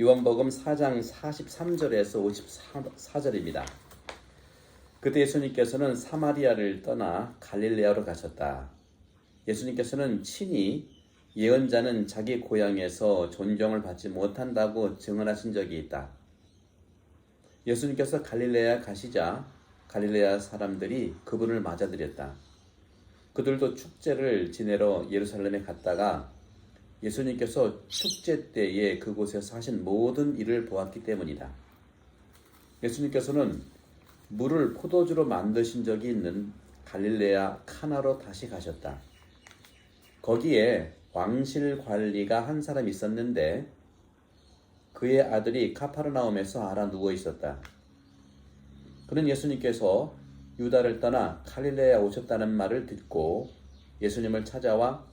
요한복음 4장 43절에서 54절입니다. 그때 예수님께서는 사마리아를 떠나 갈릴레아로 가셨다. 예수님께서는 친히 예언자는 자기 고향에서 존경을 받지 못한다고 증언하신 적이 있다. 예수님께서 갈릴레아 가시자 갈릴레아 사람들이 그분을 맞아들였다. 그들도 축제를 지내러 예루살렘에 갔다가 예수님께서 축제 때에 그곳에서 하신 모든 일을 보았기 때문이다. 예수님께서는 물을 포도주로 만드신 적이 있는 갈릴레아 카나로 다시 가셨다. 거기에 왕실 관리가 한 사람 있었는데 그의 아들이 카파르나움에서 알아 누워 있었다. 그는 예수님께서 유다를 떠나 갈릴레에 오셨다는 말을 듣고 예수님을 찾아와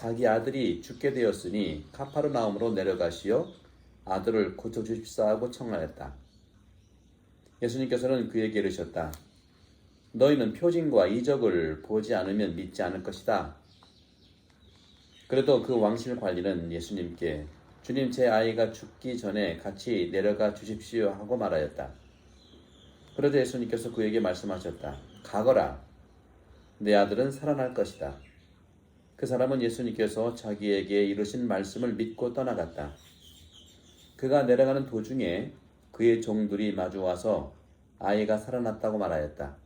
자기 아들이 죽게 되었으니 카파르나움으로 내려가시어 아들을 고쳐 주십사 하고 청하였다. 예수님께서는 그에게 이르셨다. 너희는 표징과 이적을 보지 않으면 믿지 않을 것이다. 그래도 그 왕실 관리는 예수님께 주님 제 아이가 죽기 전에 같이 내려가 주십시오 하고 말하였다. 그러자 예수님께서 그에게 말씀하셨다. 가거라. 내 아들은 살아날 것이다. 그 사람은 예수님께서 자기에게 이루신 말씀을 믿고 떠나갔다. 그가 내려가는 도중에 그의 종들이 마주와서 아이가 살아났다고 말하였다.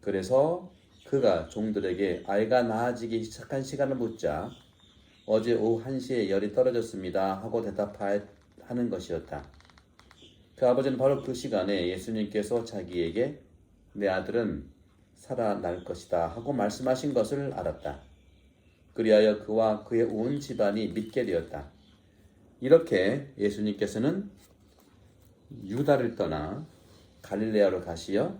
그래서 그가 종들에게 아이가 나아지기 시작한 시간을 묻자 어제 오후 1시에 열이 떨어졌습니다 하고 대답하는 것이었다. 그 아버지는 바로 그 시간에 예수님께서 자기에게 내 아들은 살아날 것이다 하고 말씀하신 것을 알았다. 그리하여 그와 그의 온 집안이 믿게 되었다. 이렇게 예수님께서는 유다를 떠나 갈릴레아로 가시어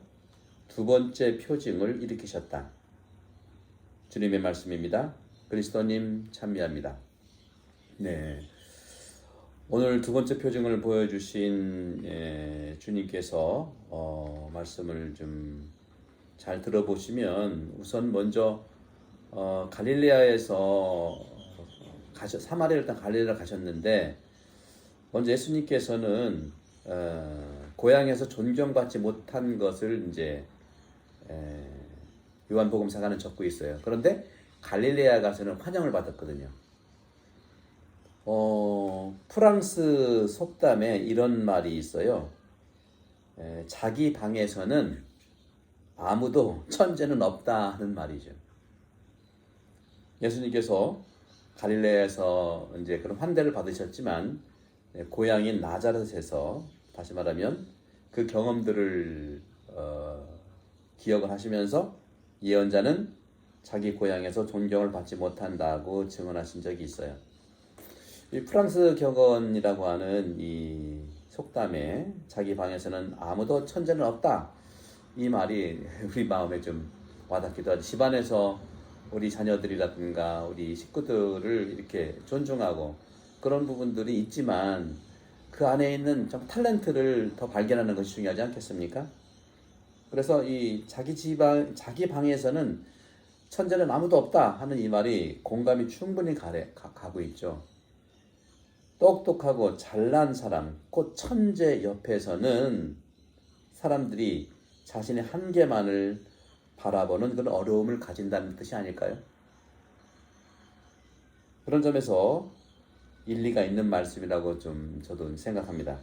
두 번째 표징을 일으키셨다. 주님의 말씀입니다. 그리스도님 참미합니다. 네. 오늘 두 번째 표징을 보여주신 예, 주님께서 어, 말씀을 좀 잘 들어보시면 우선 먼저 어, 갈릴레아에서 가셔, 사마리아 일단 갈릴레아 가셨는데 먼저 예수님께서는 어, 고향에서 존경받지 못한 것을 이제 에, 요한복음 사가는 적고 있어요. 그런데 갈릴레아 가서는 환영을 받았거든요. 어, 프랑스 속담에 이런 말이 있어요. 에, 자기 방에서는 아무도 천재는 없다 하는 말이죠. 예수님께서 갈릴레에서 이제 그런 환대를 받으셨지만 예, 고향인 나자렛에서 다시 말하면 그 경험들을 어, 기억을 하시면서 예언자는 자기 고향에서 존경을 받지 못한다고 증언하신 적이 있어요. 이 프랑스 격언이라고 하는 이 속담에 자기 방에서는 아무도 천재는 없다. 이 말이 우리 마음에 좀 와닿기도 하죠. 집안에서 우리 자녀들이라든가 우리 식구들을 이렇게 존중하고 그런 부분들이 있지만 그 안에 있는 좀 탤런트를 더 발견하는 것이 중요하지 않겠습니까? 그래서 이 자기 집안, 자기 방에서는 천재는 아무도 없다 하는 이 말이 공감이 충분히 가래, 가, 가고 있죠. 똑똑하고 잘난 사람, 곧 천재 옆에서는 사람들이 자신의 한계만을 바라보는 그런 어려움을 가진다는 뜻이 아닐까요? 그런 점에서 일리가 있는 말씀이라고 좀 저도 생각합니다.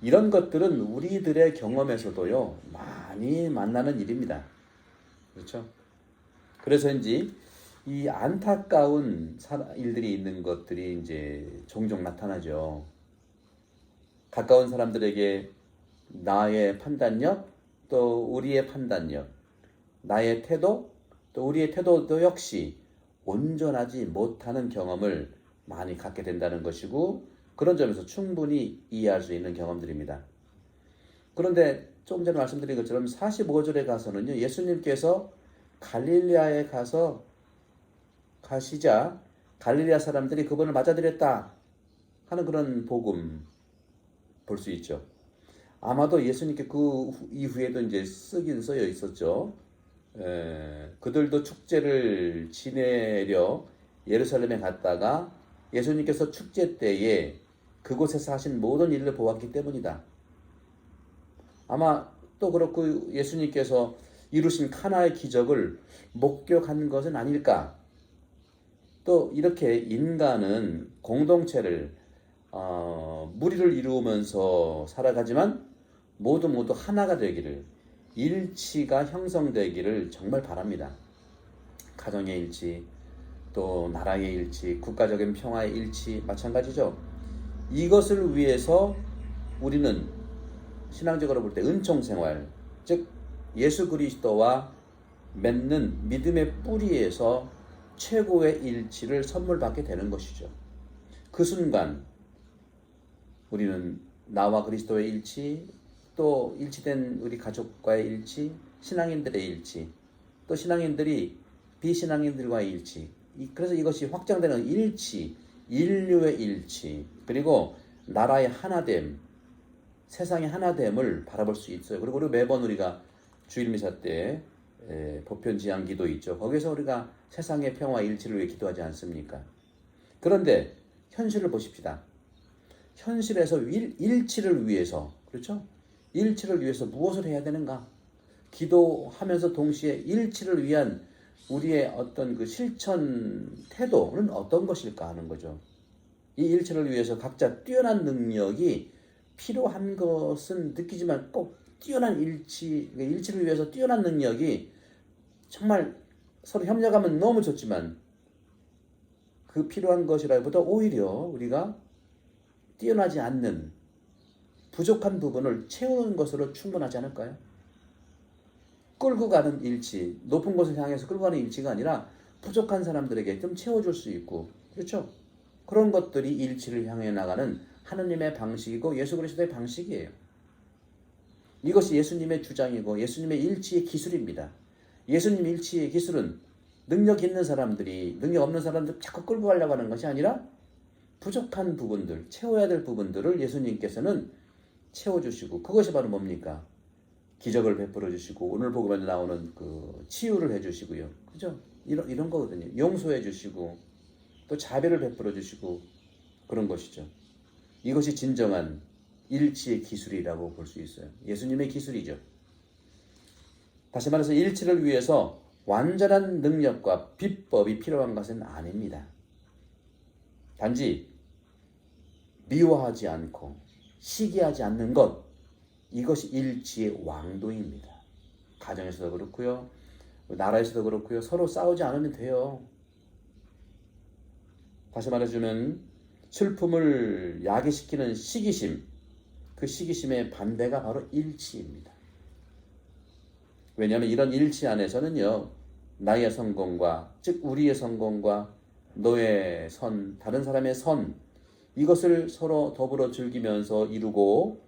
이런 것들은 우리들의 경험에서도요, 많이 만나는 일입니다. 그렇죠? 그래서인지 이 안타까운 일들이 있는 것들이 이제 종종 나타나죠. 가까운 사람들에게 나의 판단력, 또 우리의 판단력, 나의 태도, 또 우리의 태도도 역시 온전하지 못하는 경험을 많이 갖게 된다는 것이고 그런 점에서 충분히 이해할 수 있는 경험들입니다. 그런데 조금 전에 말씀드린 것처럼 45절에 가서는요. 예수님께서 갈릴리아에 가서 가시자 갈릴리아 사람들이 그분을 맞아들였다 하는 그런 복음 볼 수 있죠. 아마도 예수님께 그 이후에도 이제 쓰긴 써여 있었죠. 에, 그들도 축제를 지내려 예루살렘에 갔다가 예수님께서 축제 때에 그곳에서 하신 모든 일을 보았기 때문이다. 아마 또 그렇고 예수님께서 이루신 카나의 기적을 목격한 것은 아닐까? 또 이렇게 인간은 공동체를 어, 무리를 이루면서 살아가지만 모두 모두 하나가 되기를 일치가 형성되기를 정말 바랍니다. 가정의 일치, 또 나라의 일치, 국가적인 평화의 일치 마찬가지죠. 이것을 위해서 우리는 신앙적으로 볼 때 은총 생활, 즉 예수 그리스도와 맺는 믿음의 뿌리에서 최고의 일치를 선물 받게 되는 것이죠. 그 순간 우리는 나와 그리스도의 일치, 또 일치된 우리 가족과의 일치, 신앙인들의 일치, 또 신앙인들이 비신앙인들과의 일치. 그래서 이것이 확장되는 일치, 인류의 일치, 그리고 나라의 하나됨, 세상의 하나됨을 바라볼 수 있어요. 그리고 매번 우리가 주일 미사 때 에, 보편 지향 기도 있죠. 거기서 우리가 세상의 평화 일치를 위해 기도하지 않습니까? 그런데 현실을 보십시다. 현실에서 일, 일치를 위해서 그렇죠? 일치를 위해서 무엇을 해야 되는가? 기도하면서 동시에 일치를 위한 우리의 어떤 그 실천 태도는 어떤 것일까 하는 거죠. 이 일치를 위해서 각자 뛰어난 능력이 필요한 것은 느끼지만 꼭 뛰어난 일치, 그러니까 일치를 위해서 뛰어난 능력이 정말 서로 협력하면 너무 좋지만 그 필요한 것이라기보다 오히려 우리가 뛰어나지 않는 부족한 부분을 채우는 것으로 충분하지 않을까요? 끌고 가는 일치, 높은 곳을 향해서 끌고 가는 일치가 아니라 부족한 사람들에게 좀 채워줄 수 있고, 그렇죠? 그런 것들이 일치를 향해 나가는 하느님의 방식이고 예수 그리스도의 방식이에요. 이것이 예수님의 주장이고 예수님의 일치의 기술입니다. 예수님 일치의 기술은 능력 있는 사람들이 능력 없는 사람들 자꾸 끌고 가려고 하는 것이 아니라 부족한 부분들, 채워야 될 부분들을 예수님께서는 채워주시고 그것이 바로 뭡니까? 기적을 베풀어 주시고 오늘 복음에 나오는 그 치유를 해주시고요, 그죠? 이런 이런 거거든요. 용서해 주시고 또 자비를 베풀어 주시고 그런 것이죠. 이것이 진정한 일치의 기술이라고 볼 수 있어요. 예수님의 기술이죠. 다시 말해서 일치를 위해서 완전한 능력과 비법이 필요한 것은 아닙니다. 단지 미워하지 않고 시기하지 않는 것 이것이 일치의 왕도입니다. 가정에서도 그렇고요. 나라에서도 그렇고요. 서로 싸우지 않으면 돼요. 다시 말해주면 슬픔을 야기시키는 시기심 그 시기심의 반대가 바로 일치입니다. 왜냐하면 이런 일치 안에서는요 나의 성공과 즉 우리의 성공과 너의 선 다른 사람의 선 이것을 서로 더불어 즐기면서 이루고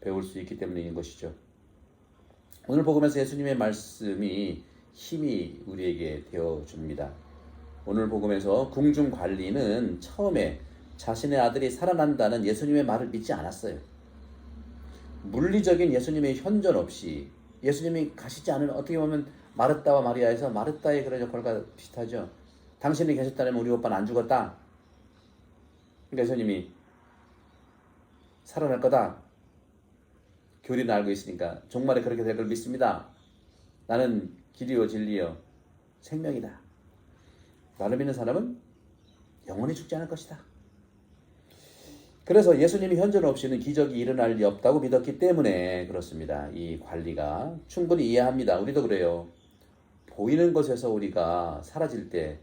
배울 수 있기 때문인 것이죠. 오늘 복음에서 예수님의 말씀이 힘이 우리에게 되어 줍니다. 오늘 복음에서 궁중 관리는 처음에 자신의 아들이 살아난다는 예수님의 말을 믿지 않았어요. 물리적인 예수님의 현존 없이 예수님이 가시지 않은 어떻게 보면 마르다와 마리아에서 마르다의 그런 역할과 비슷하죠. 당신이 계셨다면 우리 오빠는 안 죽었다. 그러니까 예수님이 살아날 거다. 교리는 알고 있으니까 종말에 그렇게 될 걸 믿습니다. 나는 길이요 진리요 생명이다. 나를 믿는 사람은 영원히 죽지 않을 것이다. 그래서 예수님이 현존 없이는 기적이 일어날 리 없다고 믿었기 때문에 그렇습니다. 이 관리가 충분히 이해합니다. 우리도 그래요. 보이는 것에서 우리가 사라질 때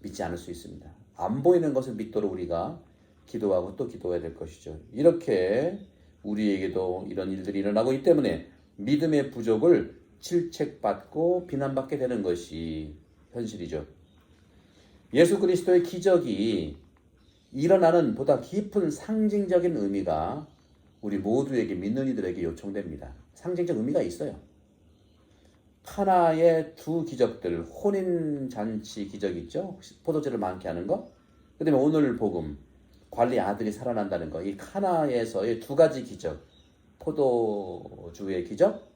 믿지 않을 수 있습니다. 안 보이는 것을 믿도록 우리가 기도하고 또 기도해야 될 것이죠. 이렇게 우리에게도 이런 일들이 일어나고 있기 때문에 믿음의 부족을 질책받고 비난받게 되는 것이 현실이죠. 예수 그리스도의 기적이 일어나는 보다 깊은 상징적인 의미가 우리 모두에게 믿는 이들에게 요청됩니다. 상징적 의미가 있어요. 카나의 두 기적들, 혼인 잔치 기적 있죠? 포도주를 많게 하는 거. 그다음에 오늘 복음, 관리 아들이 살아난다는 거. 이 카나에서의 두 가지 기적, 포도주의 기적,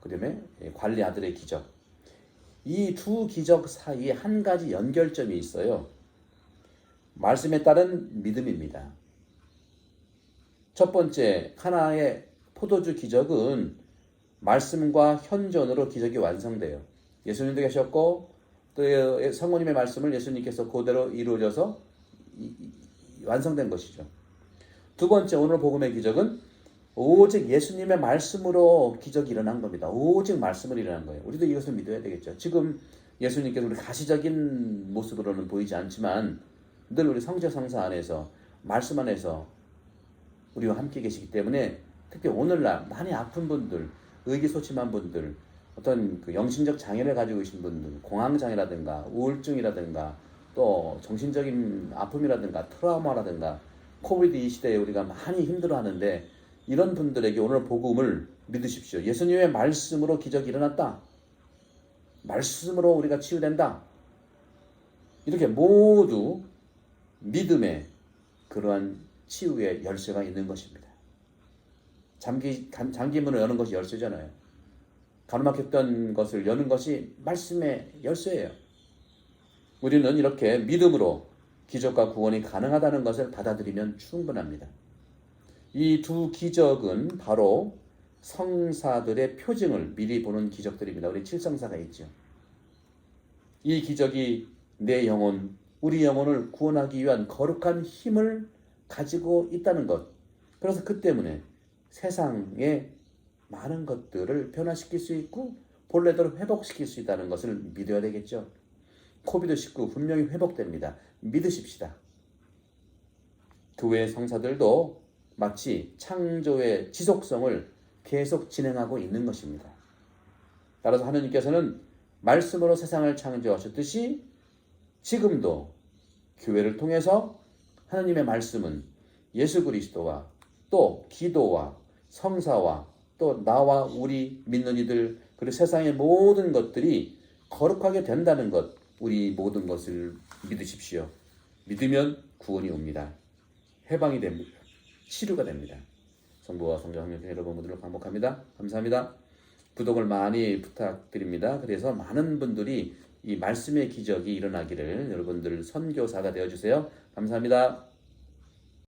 그다음에 관리 아들의 기적. 이 두 기적 사이에 한 가지 연결점이 있어요. 말씀에 따른 믿음입니다. 첫 번째 하나의 포도주 기적은 말씀과 현존으로 기적이 완성돼요. 예수님도 계셨고 또 성모님의 말씀을 예수님께서 그대로 이루어져서 완성된 것이죠. 두 번째 오늘 복음의 기적은 오직 예수님의 말씀으로 기적이 일어난 겁니다. 오직 말씀을 일어난 거예요. 우리도 이것을 믿어야 되겠죠. 지금 예수님께서 우리 가시적인 모습으로는 보이지 않지만 늘 우리 성자 성사 안에서 말씀 안에서 우리와 함께 계시기 때문에 특히 오늘날 많이 아픈 분들, 의기소침한 분들, 어떤 그 영신적 장애를 가지고 계신 분들, 공황 장애라든가 우울증이라든가 또 정신적인 아픔이라든가 트라우마라든가 코비드 이 시대에 우리가 많이 힘들어하는데 이런 분들에게 오늘 복음을 믿으십시오. 예수님의 말씀으로 기적이 일어났다. 말씀으로 우리가 치유된다. 이렇게 모두 믿음의 그러한 치유의 열쇠가 있는 것입니다. 잠기 간- 잠긴 문을 여는 것이 열쇠잖아요. 가로막혔던 것을 여는 것이 말씀의 열쇠예요. 우리는 이렇게 믿음으로 기적과 구원이 가능하다는 것을 받아들이면 충분합니다. 이 두 기적은 바로 성사들의 표징을 미리 보는 기적들입니다. 우리 칠성사가 있죠. 이 기적이 내 영혼, 우리 영혼을 구원하기 위한 거룩한 힘을 가지고 있다는 것. 그래서 그 때문에 세상의 많은 것들을 변화시킬 수 있고 본래대로 회복시킬 수 있다는 것을 믿어야 되겠죠. 코비드19 분명히 회복됩니다. 믿으십시다. 교회 성사들도 마치 창조의 지속성을 계속 진행하고 있는 것입니다. 따라서 하나님께서는 말씀으로 세상을 창조하셨듯이 지금도 교회를 통해서 하나님의 말씀은 예수 그리스도와 또 기도와 성사와 또 나와 우리 믿는 이들 그리고 세상의 모든 것들이 거룩하게 된다는 것 우리 모든 것을 믿으십시오. 믿으면 구원이 옵니다. 해방이 됩니다. 치료가 됩니다. 성부와 성자 성령 여러분 모두를 반복합니다. 감사합니다. 구독을 많이 부탁드립니다. 그래서 많은 분들이 이 말씀의 기적이 일어나기를 여러분들 선교사가 되어 주세요. 감사합니다.